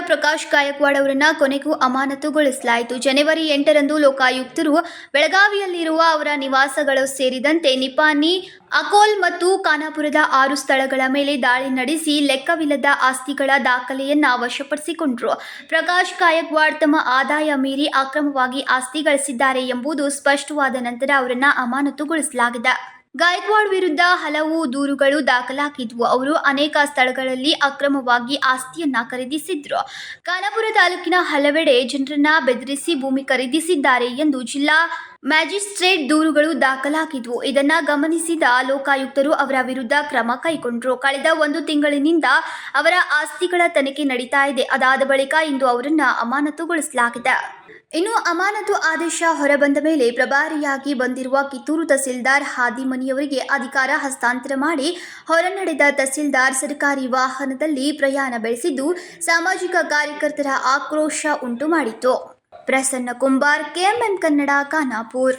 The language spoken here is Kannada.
ಪ್ರಕಾಶ್ ಗಾಯಕ್ವಾಡ್ ಅವರನ್ನ ಕೊನೆಗೂ ಅಮಾನತುಗೊಳಿಸಲಾಯಿತು. ಜನವರಿ ಎಂಟರಂದು ಲೋಕಾಯುಕ್ತರು ಬೆಳಗಾವಿಯಲ್ಲಿರುವ ಅವರ ನಿವಾಸಗಳು ಸೇರಿದಂತೆ ನಿಪಾನಿ, ಅಕೋಲ್ ಮತ್ತು ಖಾನಾಪುರದ ಆರು ಸ್ಥಳಗಳ ಮೇಲೆ ದಾಳಿ ನಡೆಸಿ ಲೆಕ್ಕವಿಲ್ಲದ ಆಸ್ತಿಗಳ ದಾಖಲೆಯನ್ನ ವಶಪಡಿಸಿಕೊಂಡರು. ಪ್ರಕಾಶ್ ಗಾಯಕ್ವಾಡ್ ತಮ್ಮ ಆದಾಯ ಮೀರಿ ಅಕ್ರಮವಾಗಿ ಆಸ್ತಿ ಗಳಿಸಿದ್ದಾರೆ ಎಂಬುದು ಸ್ಪಷ್ಟವಾದ ನಂತರ ಅವರನ್ನ ಅಮಾನತುಗೊಳಿಸಲಾಗಿದೆ. ಗಾಯಕ್ವಾಡ್ ವಿರುದ್ಧ ಹಲವು ದೂರುಗಳು ದಾಖಲಾಗಿದ್ವು. ಅವರು ಅನೇಕ ಸ್ಥಳಗಳಲ್ಲಿ ಅಕ್ರಮವಾಗಿ ಆಸ್ತಿಯನ್ನ ಖರೀದಿಸಿದ್ರು. ಖಾನಾಪುರ ತಾಲೂಕಿನ ಹಲವೆಡೆ ಜನರನ್ನ ಬೆದರಿಸಿ ಭೂಮಿ ಖರೀದಿಸಿದ್ದಾರೆ ಎಂದು ಜಿಲ್ಲಾ ಮ್ಯಾಜಿಸ್ಟ್ರೇಟ್ ದೂರುಗಳು ದಾಖಲಾಗಿದ್ವು. ಇದನ್ನ ಗಮನಿಸಿದ ಲೋಕಾಯುಕ್ತರು ಅವರ ವಿರುದ್ಧ ಕ್ರಮ ಕೈಗೊಂಡರು. ಕಳೆದ ಒಂದು ತಿಂಗಳಿನಿಂದ ಅವರ ಆಸ್ತಿಗಳ ತನಿಖೆ ನಡೀತಾ ಇದೆ. ಅದಾದ ಬಳಿಕ ಇಂದು ಅವರನ್ನ ಅಮಾನತುಗೊಳಿಸಲಾಗಿದೆ. ಇನ್ನು ಅಮಾನತು ಆದೇಶ ಹೊರಬಂದ ಮೇಲೆ ಪ್ರಭಾರಿಯಾಗಿ ಬಂದಿರುವ ಕಿತ್ತೂರು ತಹಸೀಲ್ದಾರ್ ಹಾದಿಮನಿಯವರಿಗೆ ಅಧಿಕಾರ ಹಸ್ತಾಂತರ ಮಾಡಿ ಹೊರನಡೆದ ತಹಸೀಲ್ದಾರ್ ಸರ್ಕಾರಿ ವಾಹನದಲ್ಲಿ ಪ್ರಯಾಣ ಬೆಳೆಸಿದ್ದು ಸಾಮಾಜಿಕ ಕಾರ್ಯಕರ್ತರ ಆಕ್ರೋಶ ಉಂಟು ಮಾಡಿತು ಪ್ರಸನ್ನ ಕುಂಬಾರ್ ಕೆಎಂಎಂ ಕನ್ನಡ ಖಾನಾಪುರ್.